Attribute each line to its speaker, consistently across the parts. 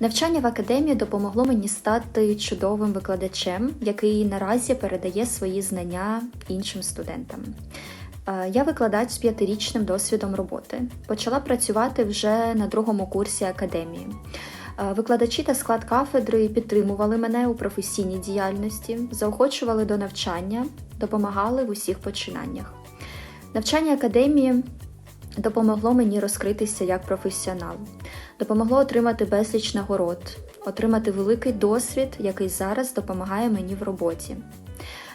Speaker 1: Навчання в академії допомогло мені стати чудовим викладачем, який наразі передає свої знання іншим студентам. Е, Я викладач з п'ятирічним досвідом роботи. Почала працювати вже на другому курсі академії. Е, Викладачі та склад кафедри підтримували мене у професійній діяльності, заохочували до навчання, допомагали в усіх починаннях. Навчання академії допомогло мені розкритися як професіонал, допомогло отримати безліч нагород, отримати великий досвід, який зараз допомагає мені в роботі.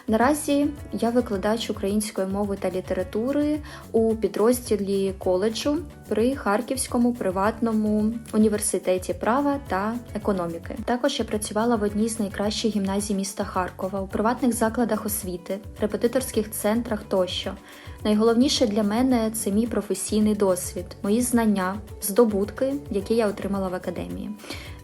Speaker 1: Наразі я викладач української мови та літератури у підрозділі коледжу при Харківському приватному університеті права та економіки. Також я працювала в одній з найкращих гімназій міста Харкова у приватних закладах освіти, репетиторських центрах тощо. Найголовніше для мене це мій професійний досвід, мої знання, здобутки, які я отримала в академії.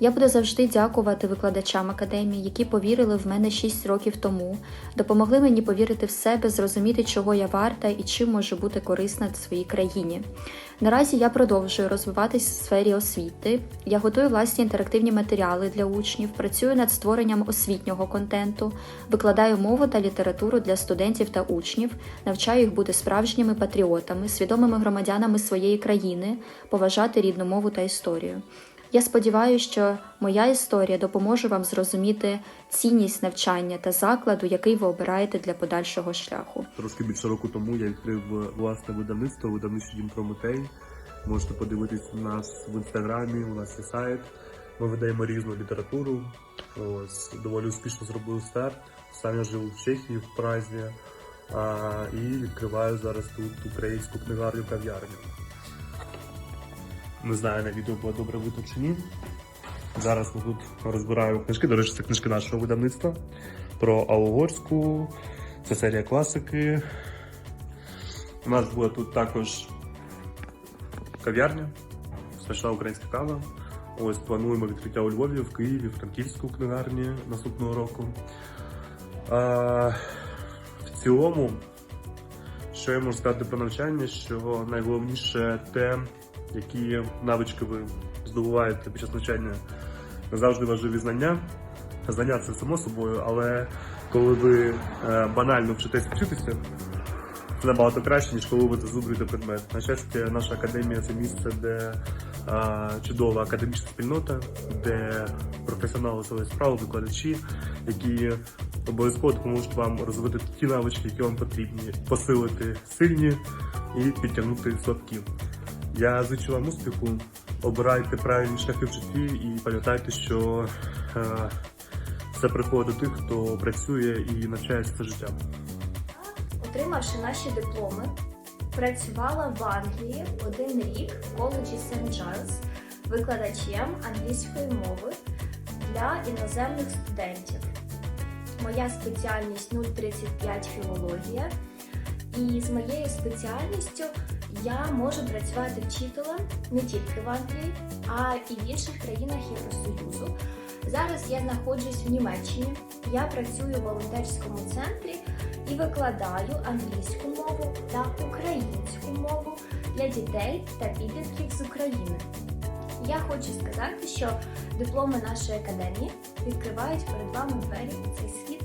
Speaker 1: Я буду завжди дякувати викладачам академії, які повірили в мене 6 років тому, допомогли мені повірити в себе, зрозуміти, чого я варта і чим можу бути корисна своїй країні. Наразі я продовжую розвиватись в сфері освіти. Я готую власні інтерактивні матеріали для учнів, працюю над створенням освітнього контенту, викладаю мову та літературу для студентів та учнів, навчаю їх бути справжніми патріотами, свідомими громадянами своєї країни, поважати рідну мову та історію. Я сподіваюся, що моя історія допоможе вам зрозуміти цінність навчання та закладу, який ви обираєте для подальшого шляху.
Speaker 2: Трошки більше року тому я відкрив власне видавництво, видавництво Дім Прометей. Можете подивитись нас в інстаграмі, у нас є сайт. Ми видаємо різну літературу. Ось доволі успішно зробив старт. Сам я жив в Чехії, в Празі, а, і відкриваю зараз тут українську книгарню кав'ярню. Не знаю, на відео було добре видно чи ні. Зараз ми тут розбираємо книжки. До речі, це книжки нашого видавництва про Аугорську. Це серія класики. У нас буде тут також кав'ярня, смачна українська кава. Ось плануємо відкриття у Львові, в Києві, в Франківську книгарні наступного року. А, в цілому, що я можу сказати про навчання, що найголовніше те, які навички ви здобуваєте під час навчання, не завжди важливі знання. Знання це само собою, але коли ви е, банально вчитесь вчитися, це набагато краще, ніж коли ви зазубрюєте предмет. На щастя, наша академія це місце, де е, чудова академічна спільнота, де професіонали своєї справи, викладачі, які обов'язково допоможуть вам розвити ті навички, які вам потрібні, посилити сильні і підтягнути слабкі. Я зичу вам успіху, обирайте правильні шляхи в житті і пам'ятайте, що е, все приходить до тих, хто працює і навчається все життя.
Speaker 3: Отримавши наші дипломи, працювала в Англії один рік в коледжі St. Giles викладачем англійської мови для іноземних студентів. Моя спеціальність 035 філологія. І з моєю спеціальністю я можу працювати вчителем не тільки в Англії, а і в інших країнах Євросоюзу. Зараз я знаходжусь в Німеччині. Я працюю в волонтерському центрі і викладаю англійську мову та українську мову для дітей та підлітків з України. Я хочу сказати, що дипломи нашої академії відкривають перед вами двері у цей світ.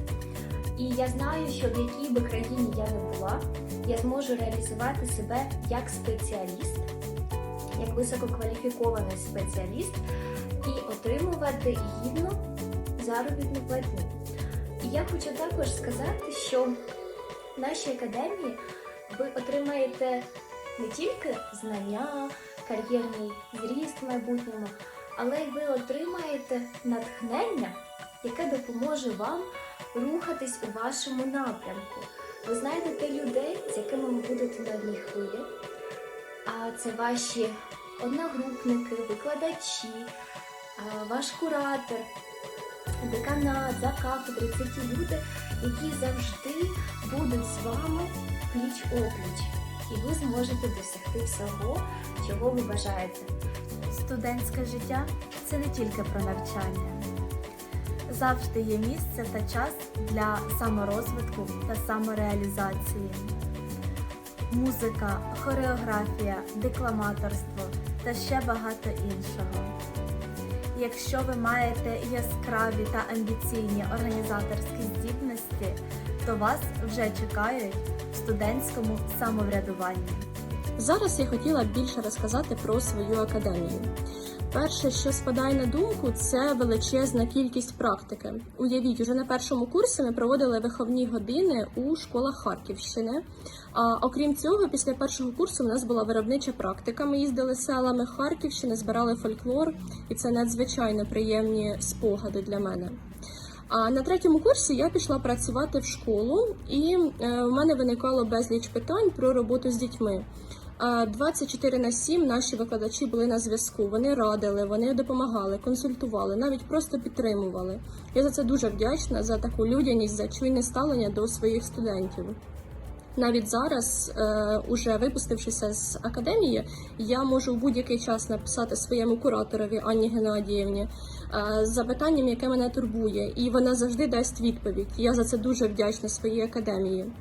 Speaker 3: І я знаю, що в якій би країні я не була, я зможу реалізувати себе як спеціаліст, як висококваліфікований спеціаліст і отримувати гідну заробітну платню. І я хочу також сказати, що в нашій академії ви отримаєте не тільки знання, кар'єрний зріст в майбутньому, але й ви отримаєте натхнення, яке допоможе вам рухатись у вашому напрямку. Ви знайдете людей, з якими ви будете на одній хвилі. А це ваші одногрупники, викладачі, ваш куратор, деканат, за кафедри. Це ті люди, які завжди будуть з вами пліч опліч. І ви зможете досягти всього, чого ви бажаєте.
Speaker 4: Студентське життя це не тільки про навчання. Завжди є місце та час для саморозвитку та самореалізації. Музика, хореографія, декламаторство та ще багато іншого. Якщо ви маєте яскраві та амбіційні організаторські здібності, то вас вже чекають в студентському самоврядуванні.
Speaker 5: Зараз я хотіла більше розказати про свою академію. Перше, що спадає на думку, це величезна кількість практики. Уявіть, уже на першому курсі ми проводили виховні години у школах Харківщини. А окрім цього, після першого курсу у нас була виробнича практика. Ми їздили селами Харківщини, збирали фольклор, і це надзвичайно приємні спогади для мене. А на третьому курсі я пішла працювати в школу, і е, в мене виникало безліч питань про роботу з дітьми. А 24 на 7 наші викладачі були на зв'язку. Вони радили, вони допомагали, консультували, навіть просто підтримували. Я за це дуже вдячна за таку людяність, за чуйне ставлення до своїх студентів. Навіть зараз, е, уже випустившися з академії, я можу в будь-який час написати своєму кураторові Анні Геннадіївні е, запитанням, яке мене турбує, і вона завжди дасть відповідь. Я за це дуже вдячна своїй академії.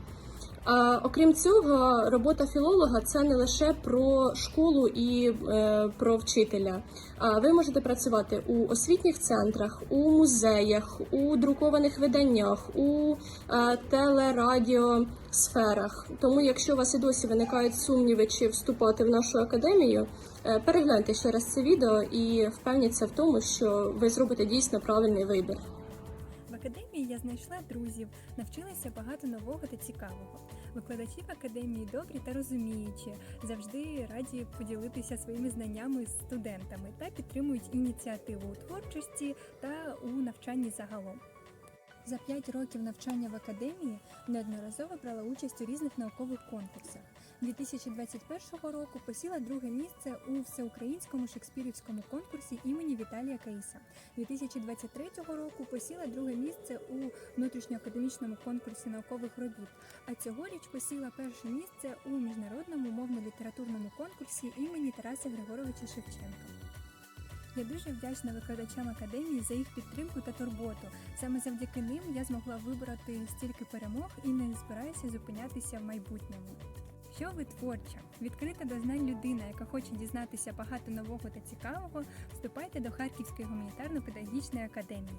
Speaker 5: Окрім цього, робота філолога це не лише про школу і е, про вчителя. А ви можете працювати у освітніх центрах, у музеях, у друкованих виданнях, у е, телерадіосферах. Тому, якщо у вас і досі виникають сумніви, чи вступати в нашу академію, е, перегляньте ще раз це відео і впевніться в тому, що ви зробите дійсно правильний вибір.
Speaker 6: В академії я знайшла друзів, навчилася багато нового та цікавого. Викладачі академії добрі та розуміючі, завжди раді поділитися своїми знаннями з студентами та підтримують ініціативу у творчості та у навчанні загалом. За 5 років навчання в академії неодноразово брала участь у різних наукових конкурсах. 2021 року посіла друге місце у всеукраїнському шекспірівському конкурсі імені Віталія Каїса. 2023 року посіла друге місце у внутрішньоакадемічному конкурсі наукових робіт, а цьогоріч посіла перше місце у міжнародному мовно-літературному конкурсі імені Тараса Григоровича Шевченка. Я дуже вдячна викладачам академії за їх підтримку та турботу. Саме завдяки ним я змогла вибороти стільки перемог і не збираюся зупинятися в майбутньому. Що ви творча, відкрита до знань людина, яка хоче дізнатися багато нового та цікавого, вступайте до Харківської гуманітарно-педагогічної академії.